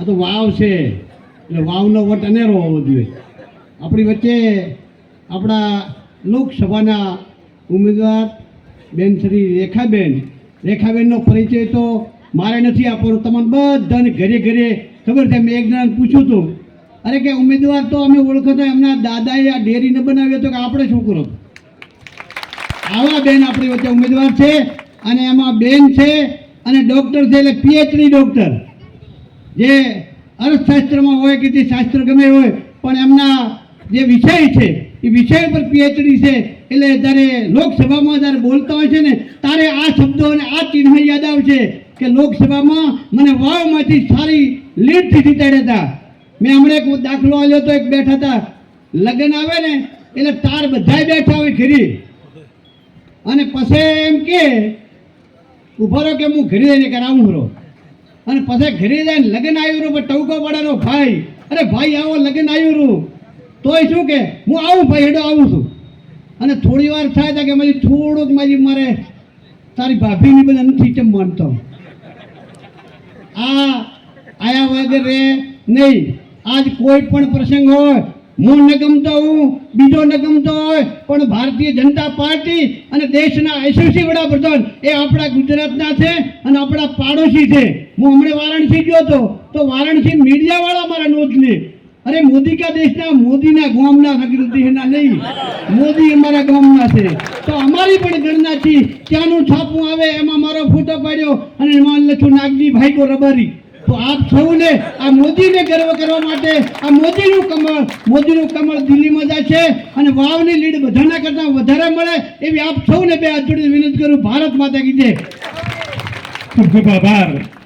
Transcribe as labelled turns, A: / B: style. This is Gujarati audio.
A: આ તો વાવ છે. એટલે વાવનો વટ અનેરો હોવો જોઈએ. આપણી વચ્ચે આપણા લોકસભાના ઉમેદવાર બેન શ્રી રેખાબેન. રેખાબેનનો પરિચય તો મારે નથી આપવાનો, તમને બધાને ઘરે ઘરે ખબર છે, મેં એક જણાને પૂછ્યું હતું. અરે કે ઉમેદવાર તો અમે ઓળખતા એમના દાદાએ આ ડેરીને બનાવ્યો હતો કે આપણે છોકરો આવા બેન આપણી વચ્ચે ઉમેદવાર છે અને એમાં બેન છે અને ડૉક્ટર છે, એટલે પીએચડી ડૉક્ટર જે અર્થશાસ્ત્રમાં હોય કે તે શાસ્ત્ર ગમે હોય, પણ એમના જે વિષય છે, એ વિષય પર પીએચડી છે, એટલે જ્યારે લોકસભામાં જ્યારે બોલતા હોય છે ને, ત્યારે આ શબ્દો અને આ ચિહ્ન યાદ આવશે કે લોકસભામાં મને વાવમાંથી સારી લીડથી જીતાડ્યા હતા. મેં હમણાં એક દાખલો આવ્યો તો એક બેઠા હતા. લગ્ન આવે ને, એટલે તાર બધાય બેઠા હોય ઘરી. અને પછી એમ કે, ઊભો રહો કે હું ઘરે લઈને કરાવું? રહો અને પછી ઘરે જઈને લગ્ન આવ્યું પણ ટવકો પડાનો ભાઈ, અરે ભાઈ, આવો લગ્ન આવ્યું તોય શું કે, હું આવું ભાઈ, હેડો આવું છું. અને થોડી વાર થાય તો કે મારી થોડુંક મારી મારે તારી ભાભીની બધા નથી કેમ માનતો. આ આયા વગર રે નહીં. આજ કોઈ પણ પ્રસંગ હોય હું ન ગમતો હું, બીજો ન ગમતો હોય, પણ ભારતીય જનતા પાર્ટી અને દેશના યશસ્વી વડાપ્રધાન એ આપણા ગુજરાતના છે અને આપણા પાડોશી છે. હું હમણાં વારાણસી ગયો હતો, તો વારાણસી મીડિયાવાળા મારા નોંધ લે અરે મોદી કા દેશના, મોદીના ગામના સંસ્કૃતિના નહીં, મોદી અમારા ગામના છે. તો અમારી પણ ગણના છે ત્યાંનું છાપું આવે એમાં મારો ફોટો પાડ્યો અને એમાં લખ્યું નાગજી ભાઈ કો રબારી. તો આપ સૌને આ મોદીને ગર્વ કરવા માટે આ મોદીનું કમળ મોદીનું કમળ દિલ્હીમાં જાય છે અને વાવની લીડ બધાના કરતાં વધારે મળે એવી આપ સૌને બે હાથ જોડીને વિનંતી કરું, ભારત માતા કી
B: ખૂબ ખૂબ આભાર.